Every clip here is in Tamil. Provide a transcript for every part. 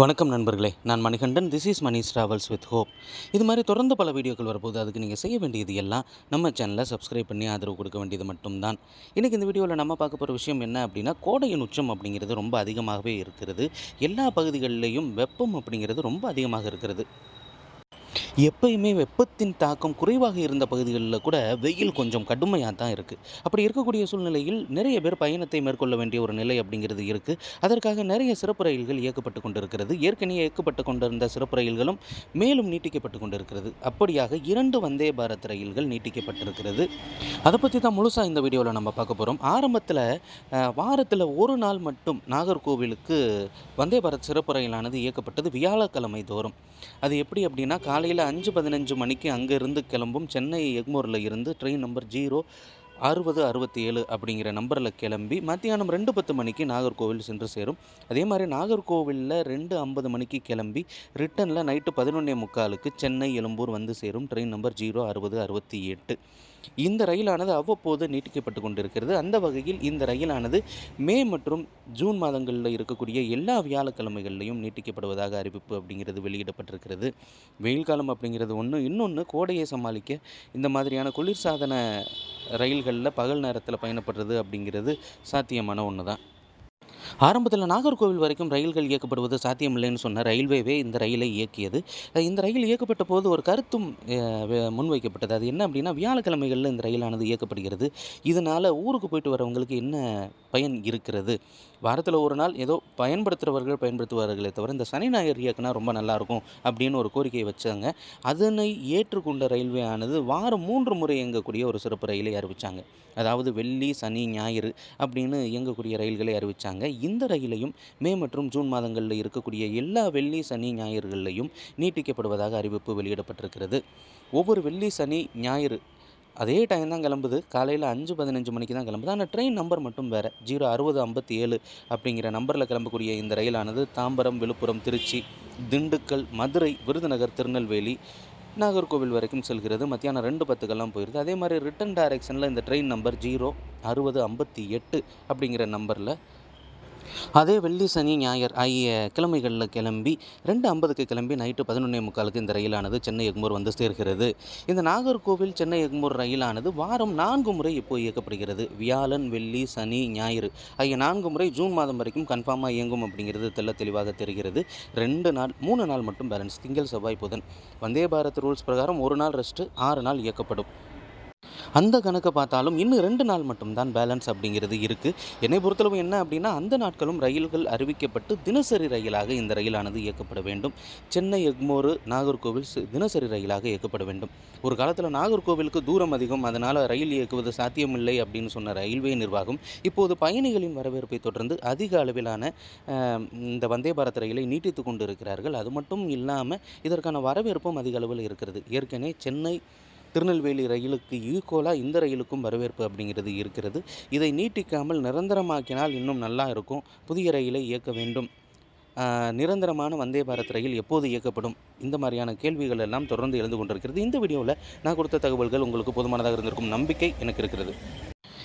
வணக்கம் நண்பர்களே. நான் Manikandan. This is Mani's travels with hope இது மாதிரி தொடர்ந்து பல வீடியோக்கள் வரப்போது அதுக்கு நீங்கள் செய்ய வேண்டியது எல்லாம் நம்ம சேனலை சப்ஸ்கிரைப் பண்ணி ஆதரவு கொடுக்க வேண்டியது மட்டும்தான். இன்றைக்கி இந்த வீடியோவில் நம்ம பார்க்க போகிற விஷயம் என்ன அப்படின்னா கோடையின் உச்சம் அப்படிங்கிறது ரொம்ப அதிகமாகவே இருக்கிறது. எல்லா பகுதிகளிலையும் வெப்பம் அப்படிங்கிறது ரொம்ப அதிகமாக இருக்கிறது. எப்பயுமே வெப்பத்தின் தாக்கம் குறைவாக இருந்த பகுதிகளில் கூட வெயில் கொஞ்சம் கடுமையாக தான் இருக்குது அப்படி இருக்கக்கூடிய சூழ்நிலையில் நிறைய பேர் பயணத்தை மேற்கொள்ள வேண்டிய ஒரு நிலை அப்படிங்கிறது இருக்குது அதற்காக நிறைய சிறப்பு ரயில்கள் இயக்கப்பட்டு கொண்டிருக்கிறது. ஏற்கனவே இயக்கப்பட்டு கொண்டிருந்த சிறப்பு ரயில்களும் மேலும் நீட்டிக்கப்பட்டு கொண்டிருக்கிறது. அப்படியாக இரண்டு வந்தே பாரத் ரயில்கள் நீட்டிக்கப்பட்டிருக்கிறது. அதை பற்றி தான் முழுசாக இந்த வீடியோவில் நம்ம பார்க்க போகிறோம் ஆரம்பத்தில் வாரத்தில் ஒரு நாள் மட்டும் நாகர்கோவிலுக்கு வந்தே பாரத் சிறப்பு ரயிலானது இயக்கப்பட்டது வியாழக்கிழமை தோறும். அது எப்படி அப்படின்னா காலையில் அஞ்சு பதினஞ்சு மணிக்கு அங்கேருந்து கிளம்பும். சென்னை எக்மோரில் இருந்து ட்ரெயின் நம்பர் ஜீரோ அறுபது அறுபத்தி ஏழு அப்படிங்கிற நம்பரில் கிளம்பி மத்தியானம் ரெண்டு பத்து மணிக்கு நாகர்கோவில் சென்று சேரும். அதே மாதிரி நாகர்கோவிலில் ரெண்டு ஐம்பது மணிக்கு கிளம்பி ரிட்டனில் நைட்டு பதினொன்னே முக்காலுக்கு சென்னை எழும்பூர் வந்து சேரும். ட்ரெயின் நம்பர் ஜீரோ அறுபது அறுபத்தி எட்டு இந்த ரயிலானது அவ்வப்போது நீட்டிக்கப்பட்டு கொண்டிருக்கிறது. அந்த வகையில் இந்த ரயிலானது மே மற்றும் ஜூன் மாதங்களில் இருக்கக்கூடிய எல்லா வியாழக்கிழமைகள்லையும் நீட்டிக்கப்படுவதாக அறிவிப்பு அப்படிங்கிறது வெளியிடப்பட்டிருக்கிறது. வெயில் காலம் அப்படிங்கிறது ஒன்று இன்னொன்று கோடையை சமாளிக்க இந்த மாதிரியான குளிர்சாதன ரயில்களில் பகல் நேரத்தில் பயணப்படுறது அப்படிங்கிறது சாத்தியமான ஒன்று தான் ஆரம்பத்தில் நாகர்கோவில் வரைக்கும் ரயில்கள் இயக்கப்படுவது சாத்தியமில்லைன்னு சொன்ன ரயில்வேவே இந்த ரயிலை இயக்கியது. இந்த ரயில் இயக்கப்பட்ட போது ஒரு கருத்தும் முன்வைக்கப்பட்டது. அது என்ன அப்படின்னா வியாழக்கிழமைகளில் இந்த ரயிலானது இயக்கப்படுகிறது. இதனால் ஊருக்கு போயிட்டு வரவங்களுக்கு என்ன பயன் இருக்கிறது? வாரத்தில் ஒரு நாள் ஏதோ பயன்படுத்துகிறவர்கள் பயன்படுத்துவார்களே தவிர இந்த சனி ஞாயிறு இயக்குனா ரொம்ப நல்லாயிருக்கும் அப்படின்னு ஒரு கோரிக்கையை வச்சாங்க. அதனை ஏற்றுக்கொண்ட ரயில்வே ஆனது வாரம் மூன்று முறை இயங்கக்கூடிய ஒரு சிறப்பு ரயிலை அறிவித்தாங்க அதாவது வெள்ளி சனி ஞாயிறு அப்படின்னு இயங்கக்கூடிய ரயில்களை அறிவித்தாங்க இந்த ரயிலையும் மே மற்றும் ஜூன் மாதங்களில் இருக்கக்கூடிய எல்லா வெள்ளி சனி ஞாயிறுகளிலையும் நீட்டிக்கப்படுவதாக அறிவிப்பு வெளியிடப்பட்டிருக்கிறது. ஒவ்வொரு வெள்ளி சனி ஞாயிறு அதே டைம் தான் கிளம்புது. காலையில் அஞ்சு பதினஞ்சு மணிக்கு தான் கிளம்புது. ஆனால் ட்ரெயின் நம்பர் மட்டும் வேறு. ஜீரோ அறுபது ஐம்பத்தி ஏழு அப்படிங்கிற நம்பரில் கிளம்பக்கூடிய இந்த ரயிலானது தாம்பரம் விழுப்புரம் திருச்சி திண்டுக்கல் மதுரை விருதுநகர் திருநெல்வேலி நாகர்கோவில் வரைக்கும் செல்கிறது. மத்தியானம் ரெண்டு பத்துக்கெல்லாம் போயிடுது அதே மாதிரி ரிட்டன் டைரக்ஷனில் இந்த ட்ரெயின் நம்பர் ஜீரோ அறுபது ஐம்பத்தி எட்டு அப்படிங்கிற நம்பரில் அதே வெள்ளி சனி ஞாயிறு ஆகிய கிழமைகளில் கிளம்பி ரெண்டு ஐம்பதுக்கு கிளம்பி நைட்டு பதினொன்னே முக்காலுக்கு இந்த ரயிலானது சென்னை எக்மூர் வந்து சேர்கிறது. இந்த நாகர்கோவில் சென்னை எக்மூர் ரயிலானது வாரம் நான்கு முறை இப்போ இயக்கப்படுகிறது. வியாழன் வெள்ளி சனி ஞாயிறு ஆகிய நான்கு முறை ஜூன் மாதம் வரைக்கும் கன்ஃபார்மாக இயங்கும் அப்படிங்கிறது தெள்ள தெளிவாக தெரிகிறது. ரெண்டு நாள் மூணு நாள் மட்டும் பேலன்ஸ் திங்கள் செவ்வாய் புதன். வந்தே பாரத் ரூல்ஸ் பிரகாரம் ஒரு நாள் ரெஸ்ட்டு ஆறு நாள் இயக்கப்படும். அந்த கணக்கை பார்த்தாலும் இன்னும் ரெண்டு நாள் மட்டும்தான் பேலன்ஸ் அப்படிங்கிறது இருக்குது என்னை பொறுத்தளவு என்ன அப்படின்னா அந்த நாட்களும் ரயில்கள் அறிவிக்கப்பட்டு தினசரி ரயிலாக இந்த ரயிலானது இயக்கப்பட வேண்டும். சென்னை எக்மோரு நாகர்கோவில் சி- தினசரி ரயிலாக இயக்கப்பட வேண்டும். ஒரு காலத்தில் நாகர்கோவிலுக்கு தூரம் அதிகம் அதனால் ரயில் இயக்குவது சாத்தியமில்லை அப்படின்னு சொன்ன ரயில்வே நிர்வாகம் இப்போது பயணிகளின் வரவேற்பை தொடர்ந்து அதிக அளவிலான இந்த வந்தே பாரத் ரயிலை நீட்டித்து கொண்டு இருக்கிறார்கள் அது மட்டும் இல்லாமல் இதற்கான வரவேற்பும் அதிக அளவில் இருக்கிறது. ஏற்கனவே சென்னை திருநெல்வேலி ரயிலுக்கு ஈக்குவலாக இந்த ரயிலுக்கும் வரவேற்பு அப்படிங்கிறது இருக்கிறது. இதை நீட்டிக்காமல் நிரந்தரமாக்கினால் இன்னும் நல்லா இருக்கும். புதிய ரயிலை இயக்க வேண்டும். நிரந்தரமான வந்தே பாரத் ரயில் எப்போது இயக்கப்படும்? இந்த மாதிரியான கேள்விகள் எல்லாம் தொடர்ந்து எழுந்து கொண்டிருக்கிறது. இந்த வீடியோவில் நான் கொடுத்த தகவல்கள் உங்களுக்கு போதுமானதாக இருந்திருக்கும் நம்பிக்கை எனக்கு இருக்கிறது.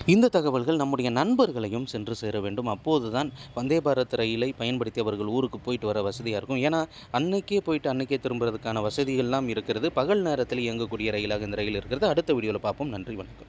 இந்த தகவல்கள் நம்முடைய நண்பர்களையும் சென்று சேர வேண்டும். அப்போதுதான் வந்தே பாரத் ரயிலை பயன்படுத்தி அவர்கள் ஊருக்கு போயிட்டு வர வசதியாக இருக்கும். ஏன்னா அன்னைக்கே போயிட்டு அன்னைக்கே திரும்புறதுக்கான வசதிகள்லாம் இருக்கிறது. பகல் நேரத்தில் இயங்கக்கூடிய ரயிலாக இந்த ரயில் இருக்கிறது. அடுத்த வீடியோவில் பார்ப்போம். நன்றி வணக்கம்.